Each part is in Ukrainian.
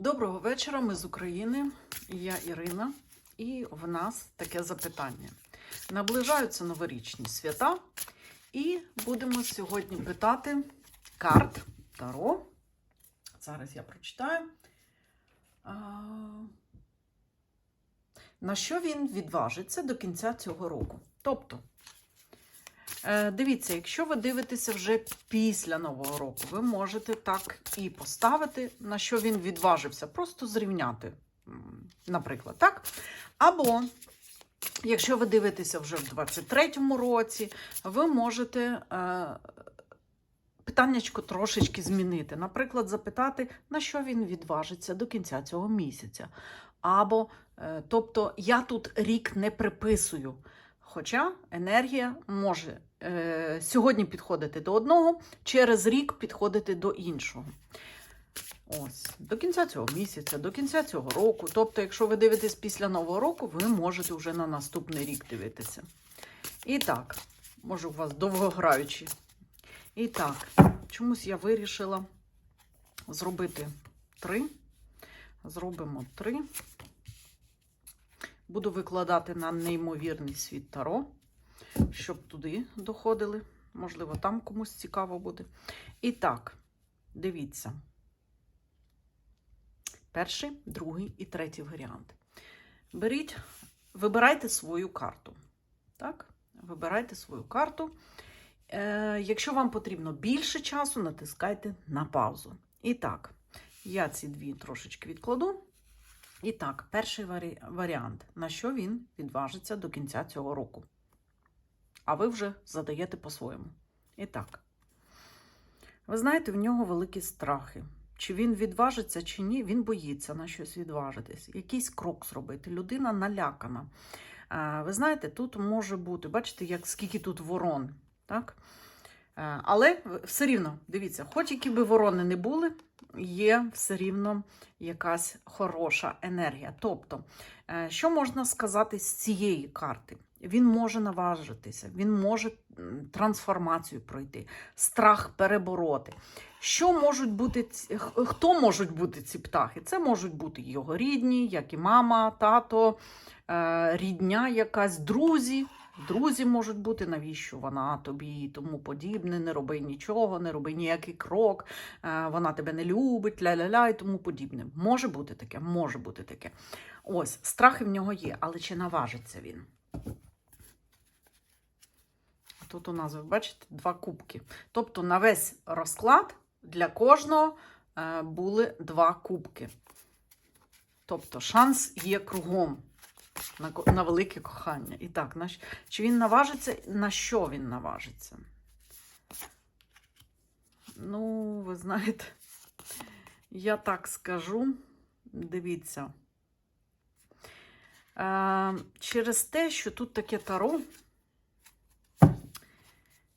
Доброго вечора, ми з України. Я Ірина, і в нас таке запитання. Наближаються новорічні свята, і будемо сьогодні питати карт Таро. Зараз я прочитаю. На що він відважиться до кінця цього року? Тобто, Дивіться, якщо ви дивитеся вже після Нового року, ви можете так і поставити, на що він відважився, просто зрівняти, наприклад, так? Або, якщо ви дивитеся вже в 23-му році, ви можете е, питаннячко трошечки змінити. Наприклад, запитати, на що він відважиться до кінця цього місяця. Або, е, тобто, я тут рік не приписую. Хоча енергія може е, сьогодні підходити до одного, через рік підходити до іншого. Ось, до кінця цього місяця, до кінця цього року. Тобто, якщо ви дивитесь після Нового року, ви можете вже на наступний рік дивитися. І так, може, у вас довгограючі. І так, чомусь я вирішила зробити три. Зробимо три. Буду викладати на неймовірний світ Таро, щоб туди доходили. Можливо, там комусь цікаво буде. І так, дивіться. Перший, другий і третій варіант. Беріть, вибирайте свою карту. Так? Вибирайте свою карту. Е, якщо вам потрібно більше часу, натискайте на паузу. І так, я ці дві трошечки відкладу. І так, перший варі... варіант, на що він відважиться до кінця цього року. А ви вже задаєте по-своєму. І так, ви знаєте, в нього великі страхи. Чи він відважиться, чи ні, він боїться на щось відважитись, якийсь крок зробити. Людина налякана. Е, Ви знаєте, тут може бути, бачите, як скільки тут ворон. так? Е, Але все рівно, дивіться, хоч які би ворони не були, є все рівно якась хороша енергія. Тобто, е, що можна сказати з цієї карти? Він може наважитися, він може трансформацію пройти, страх перебороти. Що можуть бути хто можуть бути ці птахи? Це можуть бути його рідні, як і мама, тато, е, рідня якась, друзі. Друзі можуть бути, навіщо вона тобі і тому подібне, не роби нічого, не роби ніякий крок, е, вона тебе не любить, ля-ля-ля і тому подібне. Може бути таке, може бути таке. Ось, страхи в нього є, але чи наважиться він? Тут у нас, ви бачите, два кубки. Тобто на весь розклад для кожного е, були два кубки. Тобто шанс є кругом на, на велике кохання. І так, на, чи він наважиться, на що він наважиться? Ну, ви знаєте, я так скажу. Дивіться. Е, через те, що тут таке таро,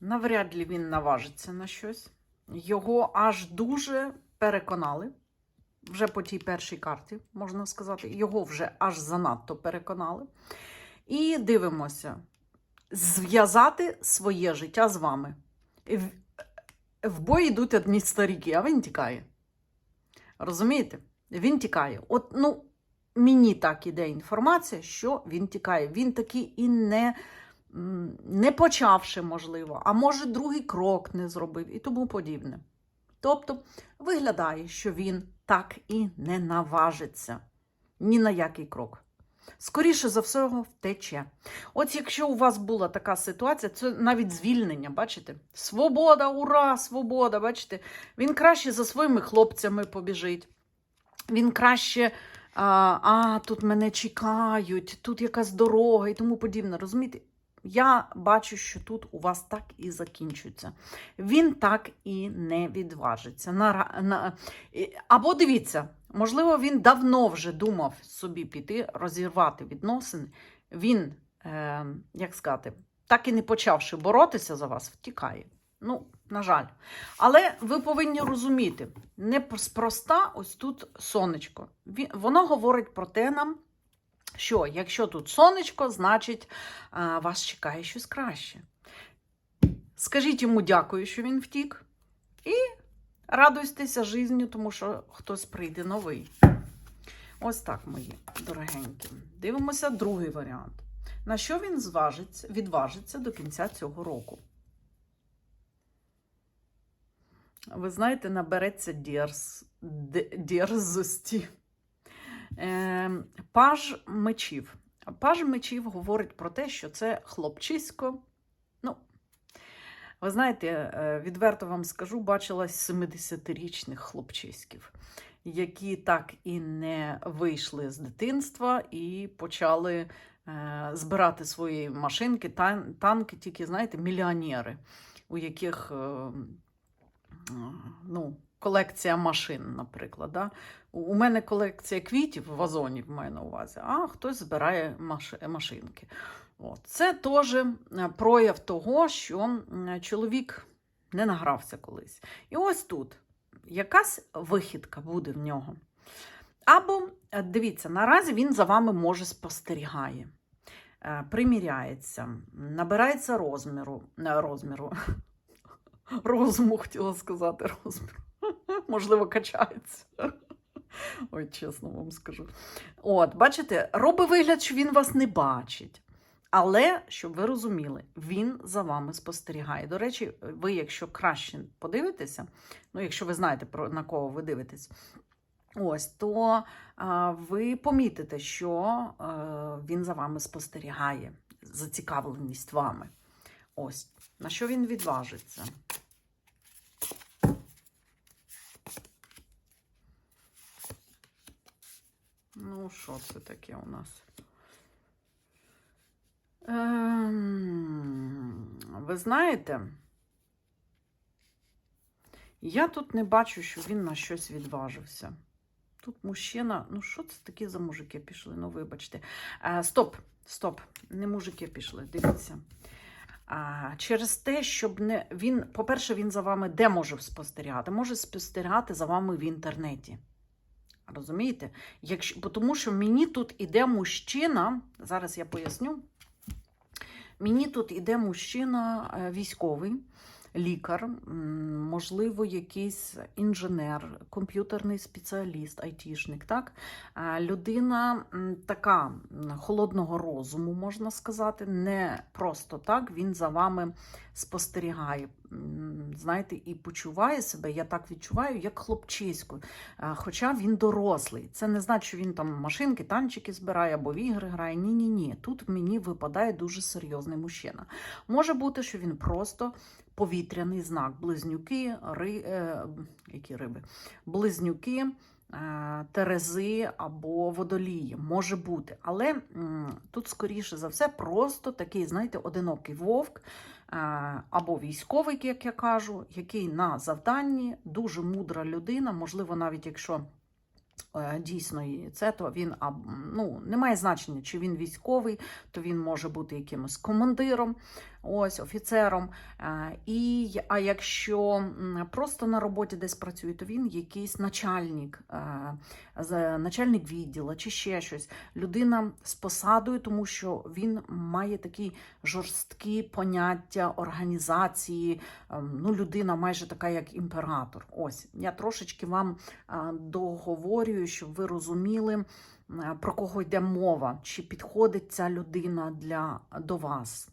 навряд ли він наважиться на щось. Його аж дуже переконали. Вже по тій першій карті, можна сказати, його вже аж занадто переконали. І дивимося: зв'язати своє життя з вами. В, в бой йдуть одні старіки, а він тікає. Розумієте? Він тікає. От, ну, мені так іде інформація, що він тікає. Він таки і не, не почавши, можливо, а може, другий крок не зробив і тому подібне. Тобто виглядає, що він так і не наважиться ні на який крок. Скоріше за все, втече. От якщо у вас була така ситуація, це навіть звільнення, бачите? Свобода, ура, свобода, бачите? Він краще за своїми хлопцями побіжить. Він краще, а, а тут мене чекають, тут якась дорога і тому подібне. Розумієте? Я бачу, що тут у вас так і закінчується. Він так і не відважиться. На, на, або дивіться, можливо, він давно вже думав собі піти, розірвати відносини. Він, е, як сказати, так і не почавши боротися за вас, втікає. Ну, на жаль. Але ви повинні розуміти, неспроста ось тут сонечко. Воно говорить про те нам, що якщо тут сонечко, значить вас чекає щось краще. Скажіть йому дякую, що він втік, і Радуйтеся життю, тому що хтось прийде новий. Ось так, мої дорогенькі. Дивимося другий варіант. На що він зважиться, відважиться до кінця цього року? Ви знаєте, набереться дерз, дерзості. Е, паж мечів. Паж мечів говорить про те, що це хлопчисько. Ну, ви знаєте, е, відверто вам скажу, бачила 70-річних хлопчиськів, які так і не вийшли з дитинства і почали е, збирати свої машинки, танки, тільки, знаєте, мільйонери, у яких е, ну, колекція машин, наприклад. Да? У- мене колекція квітів в вазоні, в мене на увазі, а хтось збирає машинки. От. Це теж е, прояв того, що чоловік не награвся колись. І ось тут якась вихідка буде в нього. Або, е, дивіться, наразі він за вами може спостерігає, е, приміряється, набирається розміру, розміру. Розуму хотіла сказати розміру. Можливо, качається. Ой, чесно вам скажу. От, бачите, робить вигляд, що він вас не бачить. Але, щоб ви розуміли, він за вами спостерігає. До речі, ви, якщо краще подивитеся, ну, якщо ви знаєте, про, на кого ви дивитесь, ось, то а, ви помітите, що а, він за вами спостерігає, зацікавленість вами. Ось, на що він відважиться. Ну, що це таке у нас? Ем, ви знаєте, я тут не бачу, що він на щось відважився. Тут мужчина, ну що це такі за мужики пішли? Ну, вибачте. Е, стоп, стоп, не мужики пішли, дивіться. А, через те, щоб не він, по-перше, він за вами де може спостерігати? Може спостерігати за вами в інтернеті. Розумієте? Якщо, тому що мені тут іде мужчина, зараз я поясню. Мені тут іде мужчина е, військовий, лікар, можливо, якийсь інженер, комп'ютерний спеціаліст, айтішник. Так? Людина така холодного розуму, можна сказати, не просто так, він за вами спостерігає. Знаєте, і почуває себе, я так відчуваю, як хлопчисько. Хоча він дорослий. Це не значить, що він там машинки, танчики збирає або в ігри грає. Ні, ні, ні. Тут мені випадає дуже серйозний мужчина. Може бути, що він просто повітряний знак. Близнюки, ри, е, які риби? Близнюки. е, Терези або водолії може бути, але м, тут, скоріше за все, просто такий, знаєте, одинокий вовк е, або військовий, як я кажу, який на завданні дуже мудра людина, можливо, навіть якщо е, дійсно це, то він ну, не має значення, чи він військовий, то він може бути якимось командиром, ось офіцером. Е, І, а якщо просто на роботі десь працює, то він якийсь начальник, е, начальник відділу чи ще щось. Людина з посадою, тому що він має такі жорсткі поняття організації. ем, Ну, людина майже така, як імператор. Ось я трошечки вам а, договорюю, щоб ви розуміли, про кого йде мова, чи підходить ця людина для, до вас.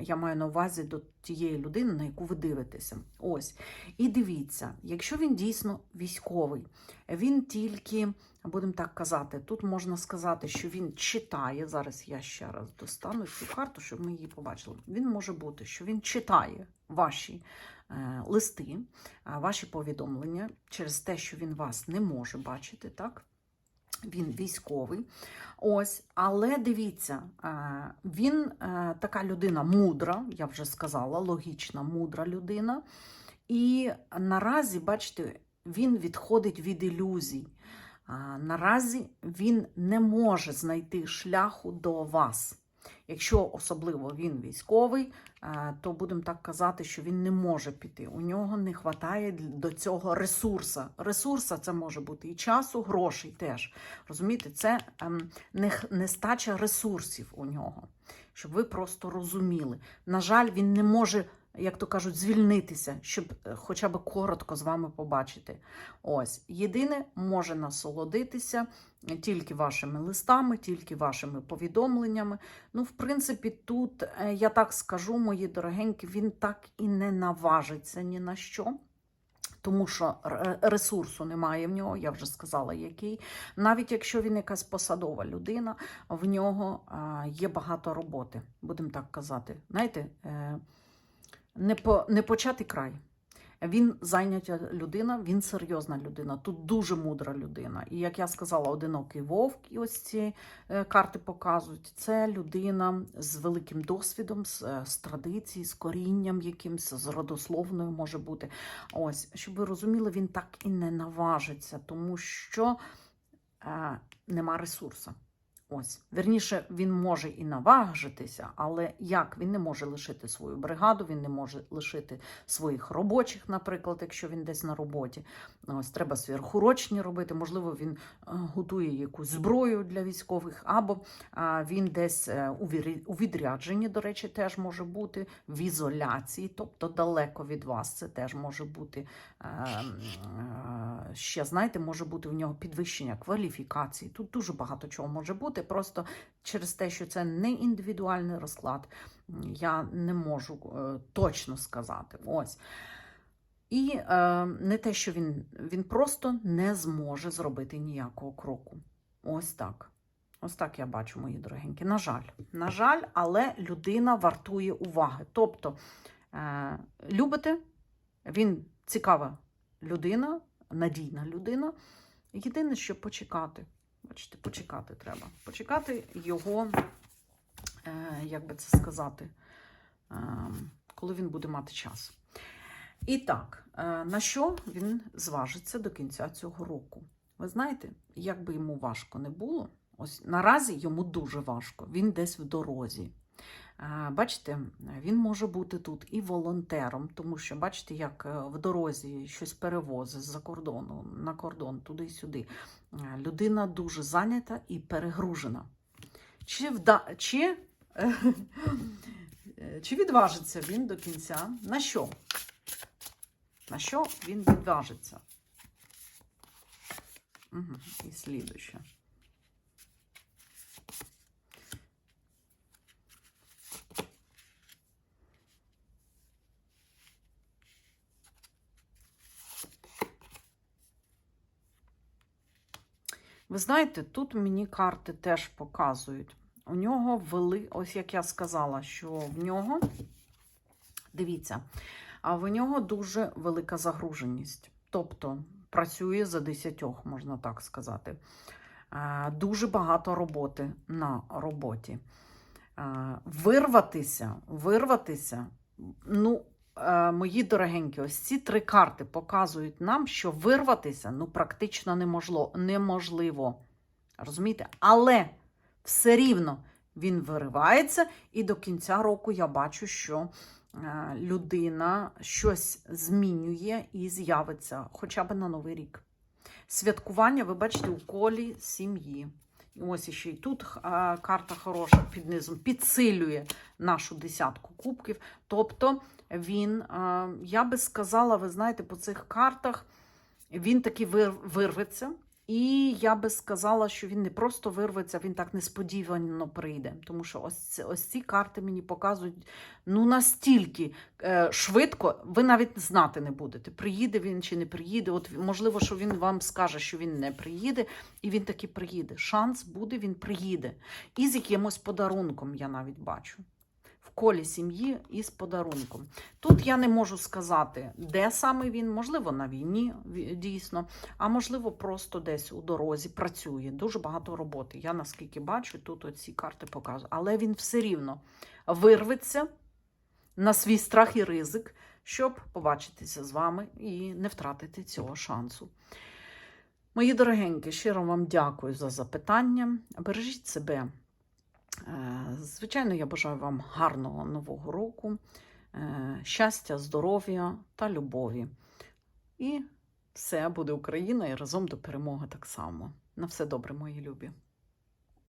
Я маю на увазі до тієї людини, на яку ви дивитеся. Ось. І дивіться, якщо він дійсно військовий, він тільки, будемо так казати, тут можна сказати, що він читає. Зараз я ще раз достану цю карту, щоб ми її побачили. Він може бути, що він читає ваші е, листи, е, ваші повідомлення через те, що він вас не може бачити, так? Він військовий. Ось, але дивіться, е, він е, така людина мудра, я вже сказала, логічна, мудра людина. І наразі, бачите, він відходить від ілюзій. Наразі він не може знайти шляху до вас. Якщо особливо він військовий, е, то будемо так казати, що він не може піти. У нього не вистачає до цього ресурса. Ресурса це може бути і часу, грошей теж. Розумієте, це ем, не- нестача ресурсів у нього, щоб ви просто розуміли. На жаль, він не може як то кажуть, звільнитися, щоб е, хоча б коротко з вами побачити. Ось, єдине, може насолодитися тільки вашими листами, тільки вашими повідомленнями. Ну, в принципі, тут, е, я так скажу, мої дорогенькі, він так і не наважиться ні на що. Тому що ресурсу немає в нього, я вже сказала, який. Навіть якщо він якась посадова людина, в нього є багато роботи, будемо так казати. Знаєте, е, не, по, не початий край. Він зайнята людина, він серйозна людина. Тут дуже мудра людина. І як я сказала, одинокий вовк, і ось ці е, карти показують. Це людина з великим досвідом, з, е, з традицій, з корінням якимось, з родословною може бути. Ось, щоб ви розуміли, він так і не наважиться, тому що е, нема ресурсу. Ось, верніше, він може і наважитися, але як він не може лишити свою бригаду, він не може лишити своїх робочих, наприклад, якщо він десь на роботі. Ось треба сверхурочні робити. Можливо, він е, готує якусь зброю для військових, або він десь е, у відрядженні, до речі, теж може бути в ізоляції, тобто далеко від вас. Це теж може бути е, е, ще, знаєте, може бути в нього підвищення кваліфікації. Тут дуже багато чого може бути. Просто через те, що це не індивідуальний розклад, я не можу е, точно сказати. Ось. І е, не те, що він, він просто не зможе зробити ніякого кроку. Ось так. Ось так я бачу, мої дорогенькі. На жаль, на жаль, але людина вартує уваги. Тобто, е, любите, він цікава людина, надійна людина. Єдине, що почекати. Бачите, почекати треба. Почекати його, е, як би це сказати, е, коли він буде мати час. І так, е, на що він зважиться до кінця цього року? Ви знаєте, як би йому важко не було, ось наразі йому дуже важко, він десь в дорозі. Бачите, він може бути тут і волонтером, тому що бачите, як е, в дорозі щось перевозить з-за кордону на кордон, туди й сюди. Е, Людина дуже зайнята і перегружена. Чи, вда... чи... е, Чи відважиться він до кінця? На що? На що він відважиться? Угу. І слідуще. Ви знаєте, тут мені карти теж показують. У нього вели, ось як я сказала, що в нього, дивіться, а в нього дуже велика загруженість. Тобто працює за десятьох, можна так сказати. Дуже багато роботи на роботі. Вирватися, вирватися, ну, мої дорогенькі, ось ці три карти показують нам, що вирватися ну, практично неможливо. Розумієте? Але все рівно він виривається, і до кінця року я бачу, що е, людина щось змінює і з'явиться хоча б на новий рік. Святкування, ви бачите, у колі сім'ї. І ось ще й тут карта хороша під низом підсилює нашу десятку кубків. Тобто він, я би сказала, ви знаєте, по цих картах він таки вир, вирветься. І я би сказала, що він не просто вирветься, він так несподівано прийде. Тому що ось, ось ці карти мені показують ну настільки е, швидко, ви навіть знати не будете, приїде він чи не приїде. От можливо, що він вам скаже, що він не приїде, і він таки приїде. Шанс буде, він приїде. І з якимось подарунком я навіть бачу. Колі сім'ї і з подарунком. Тут я не можу сказати, де саме він, можливо, на війні дійсно, а можливо, просто десь у дорозі працює. Дуже багато роботи. Я наскільки бачу, тут оці карти показують. Але він все рівно вирветься на свій страх і ризик, щоб побачитися з вами і не втратити цього шансу. Мої дорогенькі, щиро вам дякую за запитання. Бережіть себе. Е, Звичайно, я бажаю вам гарного нового року, е, щастя, здоров'я та любові. І все буде Україна і разом до перемоги так само. На все добре, мої любі.